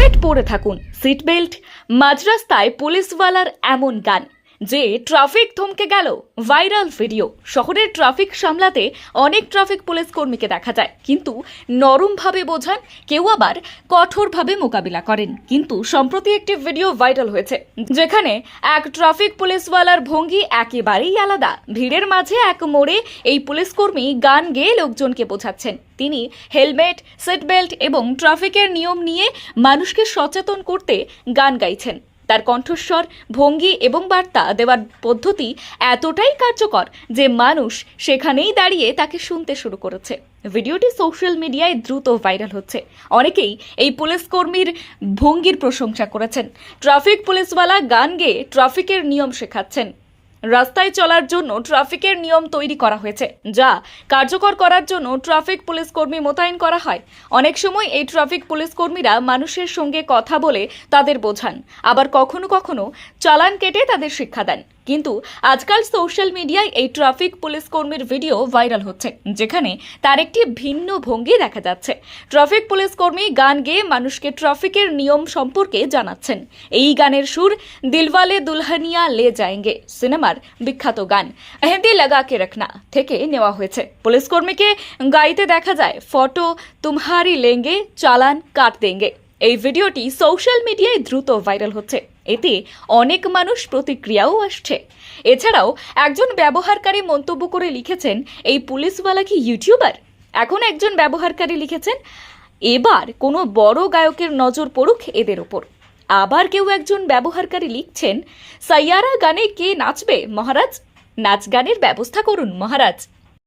Helmet পরে থাকুন seat belt মাঝরাস্তায় পুলিশওয়ালার এমন গান। যে ট্রাফিক থমকে গেল, ভাইরাল ভিডিও। শহরের ট্রাফিক সামলাতে অনেক ট্রাফিক পুলিশ কর্মীকে দেখা যায়। কিন্তু নরমভাবে বোঝান, কেউ আবার কঠোরভাবে মোকাবিলা করেন। কিন্তু সম্প্রতি একটি ভিডিও ভাইরাল হয়েছে, যেখানে এক ট্রাফিক পুলিশওয়ালার ভঙ্গি একেবারেই আলাদা। ভিড়ের মাঝে এক মোড়ে এই পুলিশ কর্মী গান গেয়ে লোকজনকে বোঝাচ্ছেন। তিনি হেলমেট সিট বেল্ট এবং ট্রাফিকের নিয়ম নিয়ে মানুষকে সচেতন করতে গান গাইছেন। তার কণ্ঠস্বর, ভঙ্গি এবং বার্তা দেওয়ার পদ্ধতি এতটাই কার্যকর যে মানুষ সেখানেই দাঁড়িয়ে তাকে শুনতে শুরু করেছে। ভিডিওটি সোশ্যাল মিডিয়ায় দ্রুত ভাইরাল হচ্ছে। অনেকেই এই পুলিশ কর্মীর ভঙ্গির প্রশংসা করেছেন। ট্রাফিক পুলিশওয়ালা গান গেয়ে ট্রাফিকের নিয়ম শেখাচ্ছেন। রাস্তায় চলার জন্য ট্রাফিকের নিয়ম তৈরি করা হয়েছে, যা কার্যকর করার জন্য ট্রাফিক পুলিশ কর্মী মোতায়েন করা হয়। অনেক সময় এই ট্রাফিক পুলিশ কর্মীরা মানুষের সঙ্গে কথা বলে তাদের বোঝান, আবার কখনো কখনো চালান কেটে তাদের শিক্ষা দেন। কিন্তু আজকাল সোশ্যাল মিডিয়ায় এই ট্রাফিক পুলিশ কর্মীর ভিডিও ভাইরাল হচ্ছে, যেখানে তার একটি ভিন্ন ভঙ্গি দেখা যাচ্ছে। ট্রাফিক পুলিশ কর্মী গান গেয়ে মানুষকে ট্রাফিকের নিয়ম সম্পর্কে জানাচ্ছেন। এই গানের সুর দিলওয়ালে দুলহানিয়া লে যায়েঙ্গে সিনেমার বিখ্যাত গান। এহেদি লাগাকে রখনা থেকে নেওয়া হয়েছে। পুলিশ কর্মীকে গাইতে দেখা যায়, ফটো তুমহারি লেঙ্গে চালান কাট দেঙ্গে এই ভিডিওটি সোশ্যাল মিডিয়ায় দ্রুত ভাইরাল হচ্ছে। এতে অনেক মানুষ প্রতিক্রিয়াও আসছে। এছাড়াও একজন ব্যবহারকারী মন্তব্য করে লিখেছেন, এই পুলিশওয়ালা কি ইউটিউবার? এখন একজন ব্যবহারকারী লিখেছেন, এবার কোনো বড় গায়কের নজর পড়ুক এদের ওপর। আবার কেউ একজন ব্যবহারকারী লিখছেন, সাইয়ারা গানে কে নাচবে মহারাজ? নাচ গানের ব্যবস্থা করুন মহারাজ।